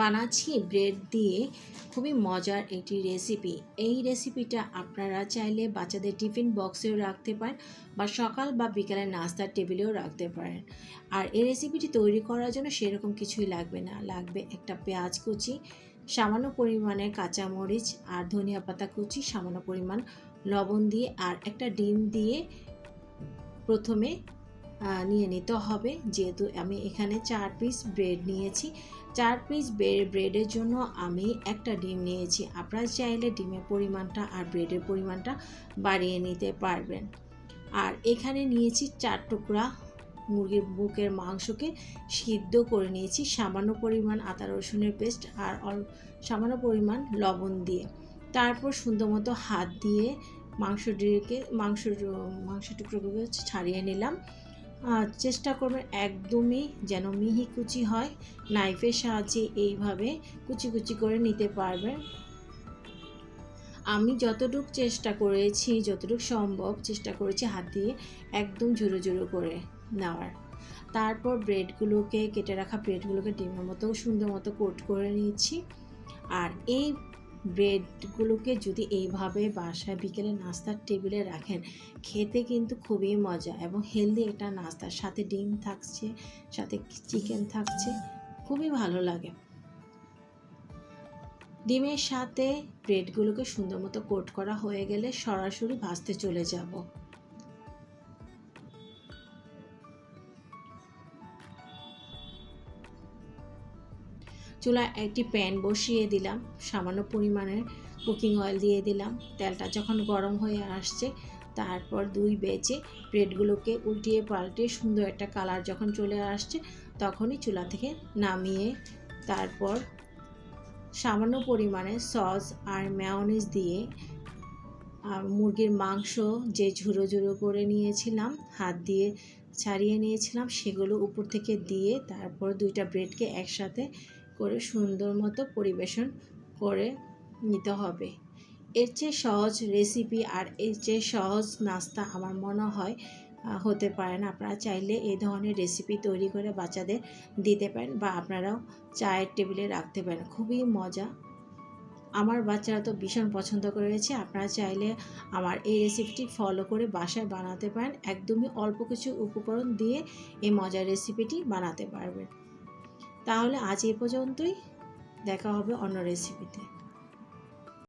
বানাচ্ছি ব্রেড দিয়ে। খুবই মজার একটি রেসিপি এই রেসিপিটা আপনারা চাইলে বাচ্চাদের টিফিন বক্সেও রাখতে পারেন বা সকাল বা বিকালে নাস্তার টেবিলেও রাখতে পারেন। আর এই রেসিপিটি তৈরি করার জন্য সেরকম কিছুই লাগবে না। লাগবে একটা পেঁয়াজ কুচি, সামান্য পরিমাণে কাঁচামরিচ আর ধনিয়া পাতা কুচি, সামান্য পরিমাণ লবণ দিয়ে আর একটা ডিম দিয়ে প্রথমে নিয়ে নিতে হবে। যেহেতু আমি এখানে চার পিস ব্রেড নিয়েছি। চার পিস ব্রেডের জন্য আমি একটা ডিম নিয়েছি। আপনারা চাইলে ডিমের পরিমাণটা আর ব্রেডের পরিমাণটা বাড়িয়ে নিতে পারবেন। আর এখানে নিয়েছি চার টুকরা মুরগির বুকের মাংসকে সিদ্ধ করে নিয়েছি। সামান্য পরিমাণ আদা, রসুনের পেস্ট আর সামান্য পরিমাণ লবণ দিয়ে। তারপর সুন্দর মতো হাত দিয়ে মাংসটিকে মাংস মাংস টুকরোগুলো ছাড়িয়ে নিলাম। চেষ্টা করবেন একদমই যেন মিহি কুচি হয়। নাইফের সাহায্যে এইভাবে কুচি কুচি করে নিতে পারবেন। আমি যতটুকু চেষ্টা করেছি, যতটুকু সম্ভব চেষ্টা করেছি হাত দিয়ে একদম ঝুরো ঝুরো করে নেওয়ার। তারপর ব্রেডগুলোকে, কেটে রাখা ব্রেডগুলোকে ডিমের মতো সুন্দর মতো কোট করে নিয়েছি। আর এই ব্রেডগুলোকে যদি এইভাবে বাসায় বিকেলে নাস্তার টেবিলে রাখেন, খেতে কিন্তু খুবই মজা এবং হেলদি একটা নাস্তার সাথে ডিম থাকছে, সাথে চিকেন থাকছে, খুবই ভালো লাগে। ডিমের সাথে ব্রেডগুলোকে সুন্দর মতো কোট করা হয়ে গেলে সরাসরি ভাজতে চলে যাব। চুলায় একটি প্যান বসিয়ে দিলাম, সামান্য পরিমাণের কুকিং অয়েল দিয়ে দিলাম। তেলটা যখন গরম হয়ে আসছে, তারপর দুই বেচে ব্রেডগুলোকে উল্টিয়ে পাল্টে সুন্দর একটা কালার যখন চলে আসছে, তখনই চুলা থেকে নামিয়ে তারপর সামান্য পরিমাণে সস আর ম্যায়োনিজ দিয়ে, আর মুরগির মাংস যে ঝুরো ঝুরো করে নিয়েছিলাম, হাত দিয়ে ছাড়িয়ে নিয়েছিলাম, সেগুলো উপর থেকে দিয়ে তারপর দুইটা ব্রেডকে একসাথে করে সুন্দর মতো পরিবেশন করে নিতে হবে। এর চেয়ে সহজ রেসিপি আর এর চেয়ে সহজ নাস্তা আমার মনে হয় হতে পারে না। আপনারা চাইলে এই ধরনের রেসিপি তৈরি করে বাচ্চাদের দিতে পারেন বা আপনারাও চায়ের টেবিলে রাখতে পারেন। খুবই মজা। আমার বাচ্চারা তো ভীষণ পছন্দ করেছে আপনারা চাইলে আমার এই রেসিপিটি ফলো করে বাসায় বানাতে পারেন। একদমই অল্প কিছু উপকরণ দিয়ে এই মজার রেসিপিটি বানাতে পারবেন। তাহলে আজ এ পর্যন্তই। দেখা হবে অন্য রেসিপিতে